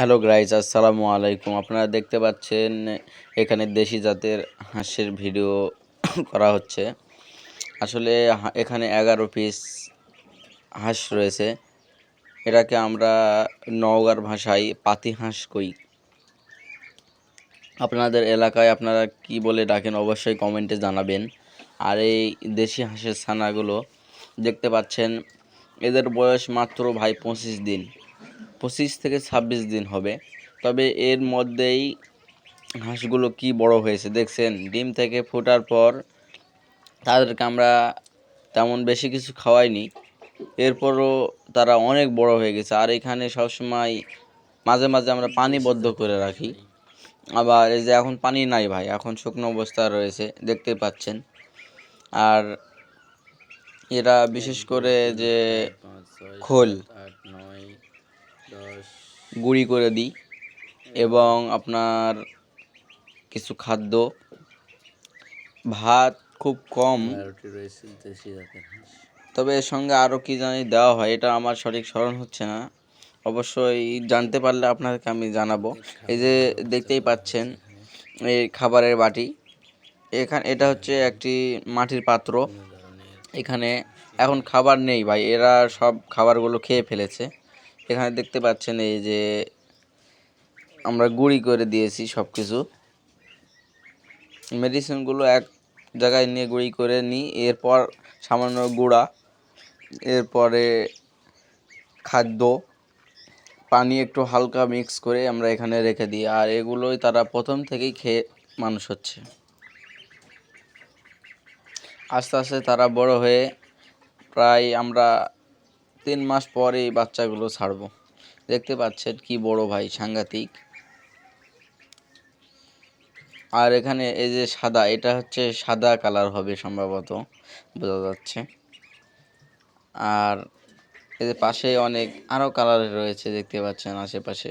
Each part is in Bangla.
হ্যালো গ্রাইজ আসসালামু আলাইকুম। আপনারা দেখতে পাচ্ছেন, এখানে দেশি জাতের হাঁসের ভিডিও করা হচ্ছে। আসলে এখানে এগারো পিস হাঁস রয়েছে। এটাকে আমরা নওগাঁর ভাষায় পাতি হাঁস কই। আপনাদের এলাকায় আপনারা কি বলে ডাকেন অবশ্যই কমেন্টে জানাবেন। আর এই দেশি হাঁসের ছানাগুলো দেখতে পাচ্ছেন, এদের বয়স মাত্র ভাই পঁচিশ দিন। পঁচিশ থেকে ছাব্বিশ দিন হবে। তবে এর মধ্যেই হাঁসগুলো কি বড় হয়েছে দেখছেন? ডিম থেকে ফোটার পর তাদেরকে আমরা তেমন বেশি কিছু খাওয়াইনি। এরপরও তারা অনেক বড় হয়ে গেছে। আর এখানে সবসময় মাঝে মাঝে আমরা পানি বদ্ধ করে রাখি। আবার এই যে এখন পানি নাই ভাই, এখন শুকনো অবস্থা রয়েছে, দেখতে পাচ্ছেন। আর এরা বিশেষ করে যে খোল গুঁড়ি করে দিই এবং আপনার কিছু খাদ্য। ভাত খুব কম। তবে এর সঙ্গে আরও কি জানি দেওয়া হয় এটা আমার সঠিক স্মরণ হচ্ছে না। অবশ্যই জানতে পারলে আপনাদেরকে আমি জানাব। এই যে দেখতেই পাচ্ছেন এই খাবারের বাটি। এখানে এটা হচ্ছে একটি মাটির পাত্র। এখানে এখন খাবার নেই ভাই এরা সব খাবারগুলো খেয়ে ফেলেছে। এখানে দেখতে পাচ্ছেন এই যে আমরা গুঁড়ি করে দিয়েছি সব কিছু মেডিসিনগুলো এক জায়গায় নিয়ে গুঁড়ি করে নিই, এরপর সামান্য গুঁড়া, এরপরে খাদ্য, পানি একটু হালকা মিক্স করে আমরা এখানে রেখে দিই, আর এগুলোই তারা প্রথম থেকেই খেয়ে মানুষ হচ্ছে। আস্তে আস্তে তারা বড় হয়ে প্রায় আমরা তিন মাস পরে এই বাচ্চাগুলো ছাড়বো। দেখতে পাচ্ছেন কি বড় ভাই, সাংঘাতিক। আর এখানে এই যে সাদা, এটা হচ্ছে সাদা কালার হবে সম্ভবত, বোঝা যাচ্ছে। আর এই যে পাশে অনেক আরও কালার রয়েছে, দেখতে পাচ্ছেন আশেপাশে।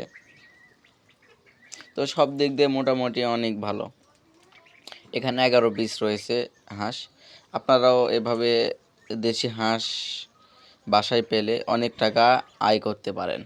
তো সব দিক দিয়ে মোটামুটি অনেক ভালো। এখানে এগারো পিস রয়েছে হাঁস। আপনারাও এভাবে দেশি হাঁস বাসায় পেলে অনেক টাকা আয় করতে পারেন।